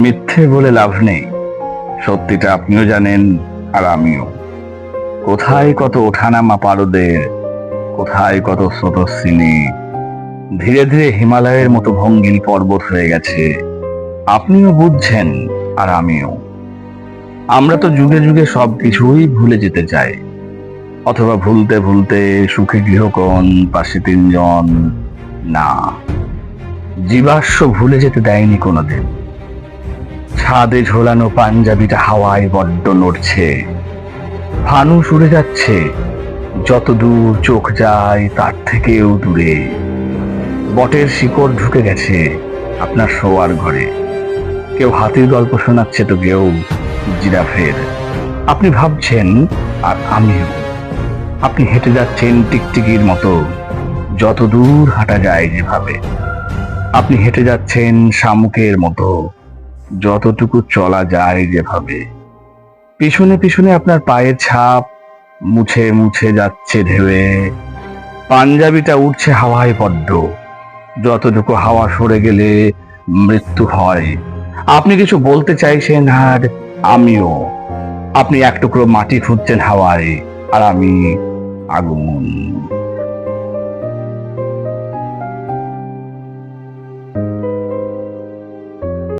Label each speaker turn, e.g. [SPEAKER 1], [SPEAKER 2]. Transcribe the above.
[SPEAKER 1] মিথ্যে বলে লাভ নেই। সত্যিটা আপনিও জানেন আর আমিও। কোথায় কত ওঠানামা পারদের, কোথায় কত স্রোতস্বিনী। ধীরে ধীরে হিমালয়ের মতো ভঙ্গিল পর্বত হয়ে গেছে। আপনিও বুঝছেন আর আমিও। আমরা তো যুগে যুগে সব কিছুই ভুলে যেতে চাই। অথবা ভুলতে ভুলতে সুখে গৃহকোণ, পাশে তিনজন, না। জীবাশ্ম ভুলে যেতে দেয়নি কোনোদিন। ছাদে ঝোলানো পাঞ্জাবিটা হাওয়ায় বড্ড নড়ছে। ফানুস উড়ে যাচ্ছে। যত দূর চোখ যায় তার থেকেও দূরে। বটের শিকড় ঢুকে গেছে আপনার শোয়ার ঘরে। কেউ হাতির গল্প শোনাচ্ছে তো কেউ জিরাফের। আপনি ভাবছেন, আর আমিও। আপনি হেঁটে যাচ্ছেন টিকটিকির মতো। যত দূর হাঁটা যায় যেভাবে। আপনি হেঁটে যাচ্ছেন শামুকের মতো। যতটুকু চলা যায় যেভাবে। পিছনে পিছনে আপনার পায়ের ছাপ মুছে মুছে যাচ্ছে ঢেউয়ে। পাঞ্জাবিটা উঠছে হাওয়ায় বড্ড যতটুকু হাওয়া সরে গেলে মৃত্যু হয়। আপনি কিছু বলতে চাইছেন আর আমিও। আপনি এক টুকরো মাটি খুঁজছেন হাওয়ায় আর আমি আগুন।